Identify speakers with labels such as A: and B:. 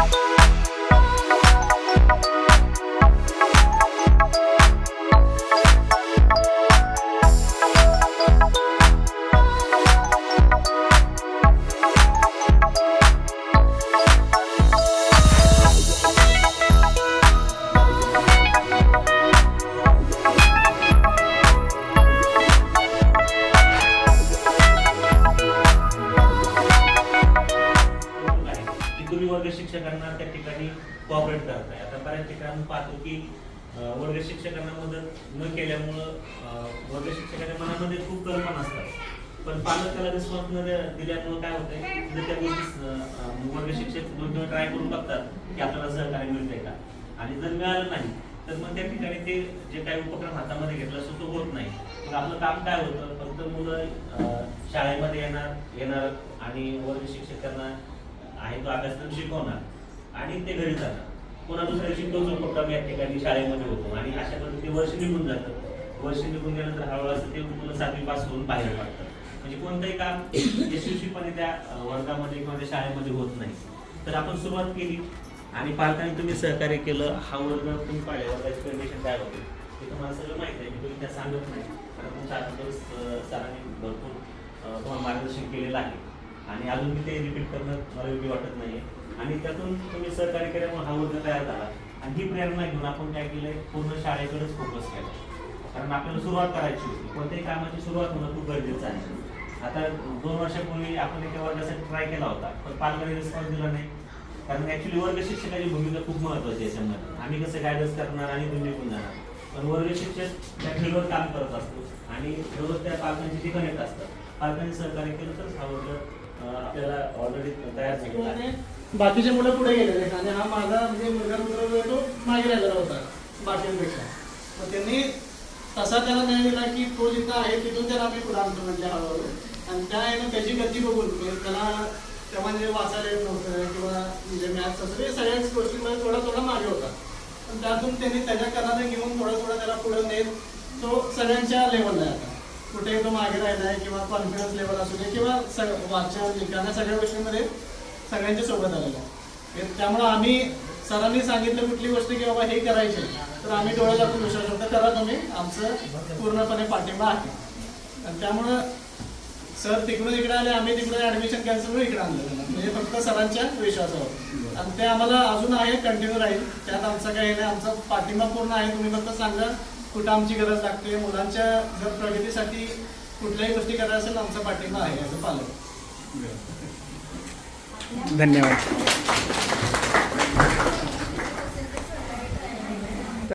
A: आहे वर्ग शिक्षकांना त्या ठिकाणी कॉपरेट करत आहे. आता बऱ्याच ठिकाणी पाहतो की वर्ग शिक्षकांना मदत न केल्यामुळं वर्ग शिक्षकाच्या मनामध्ये खूप कल्पना असतात. पण पालक त्याला रिस्पॉन्स न दिल्यामुळं काय होतंय? जर त्या गोष्टी वर्ग शिक्षक दोन दिवस ट्राय करून बघतात की आपल्याला सहकार्य मिळतंय का? आणि जर मिळालं नाही तर मग त्या ठिकाणी ते जे काही उपक्रम हातामध्ये घेतला असतो तो होत नाही. मग आपलं काम काय होतं? फक्त मुलं शाळेमध्ये येणार येणार आणि वर्ग शिक्षकांना आहे तो अभ्यासक्रम शिकवणार. आणि ते घरी जाणार. पुन्हा दुसऱ्या दिवशी तोच उपक्रम या ठिकाणी शाळेमध्ये होतो. आणि अशा पद्धतीने वर्ष निघून जातं. वर्ष निघून गेल्यानंतर हळूहळू असं ते मुलं सातवी पास होऊन बाहेर पडतात म्हणजे कोणतंही काम यशस्वीपणे त्या वर्गामध्ये किंवा त्या शाळेमध्ये होत नाही. तर आपण सुरुवात केली. आणि पालकांनी तुम्ही सहकार्य केलं. हा वर्ग तुम्ही पाहिला वर्गाची कंडिशन काय होते. हे तुम्हाला सगळं माहीत आहे. मी तुम्ही त्या सांगत नाही. कारण तुमच्या सरांनी भरपूर तुम्हाला मार्गदर्शन केलेलं आहे. आणि अजून मी ते रिपीट करणं मला योग्य वाटत नाहीये. आणि त्यातून तुम्ही सहकार्य केल्यामुळे हा वर्ग तयार झाला. आणि ही प्रेरणा घेऊन आपण काय केलंय? पूर्ण शाळेकडेच फोकस केला. कारण आपल्याला सुरुवात करायची होती. कोणत्याही कामाची सुरुवात होणं खूप गरजेचं आहे. आता दोन वर्षापूर्वी आपण एका वर्गासाठी ट्राय केला होता. पण पालकांनी रिस्पॉन्स दिला नाही. कारण ऍक्च्युली वर्ग शिक्षकाची भूमिका खूप महत्वाची आहे याच्यामध्ये. आम्ही कसं गायडन्स करणार आणि तुम्ही पण जाणार. पण वर्ग शिक्षक त्या फील्डवर काम करत असतो. आणि रोज त्या पालकांची ती कनेक्ट असतात. पालकांनी सहकार्य केलं तर हा वर्ग आपल्याला ऑलरेडी तयार झालेला आहे.
B: आणि बाकीचे मुलं पुढे गेलेले आणि हा माझा म्हणजे मुलगा मित्र जो तो मागे राहिलेला होता बाकींपेक्षा. मग त्यांनी तसा त्याला न्याय दिला की तो जिथं आहे तिथून त्याला आम्ही पुढे आणतो म्हणजे हळूहळू आणि त्या आहे त्याची गती बघून म्हणजे त्याला तेव्हा म्हणजे वाचायला येत नव्हतं किंवा म्हणजे मॅथ्स असं हे सगळ्याच गोष्टींमध्ये थोडा थोडा मागे होता. पण त्यातून त्यांनी त्याच्या कलाने घेऊन थोडा थोडा त्याला पुढे नेत तो सगळ्यांच्या लेवलला आहे आता. कुठेही तो मागे राहिला आहे किंवा कॉन्फिडन्स लेवल असू दे किंवा सग वाचन लिखाण सगळ्या गोष्टींमध्ये सगळ्यांच्या सोबत आलेला आहे. त्यामुळं आम्ही सरांनी सांगितलं कुठली गोष्ट की बाबा हे करायचे तर आम्ही डोळे दाखवून विश्वास ठेवतो करा तुम्ही आमचं पूर्णपणे पाठिंबा आहे. आणि त्यामुळं सर तिकडून इकडे आले आम्ही तिकडे ऍडमिशन कॅन्सल करून इकडे आणलं म्हणजे फक्त सरांच्या विश्वासावर. आणि ते आम्हाला अजून आहे कंटिन्यू राहील. त्यात आमचं काही नाही आमचा पाठिंबा पूर्ण आहे तुम्ही फक्त सांगा कुठं आमची गरज लागते? मुलांच्या जर प्रगतीसाठी कुठल्याही गोष्टी करायला असेल आमचा पाठिंबा आहे असं पालक.
C: धन्यवाद.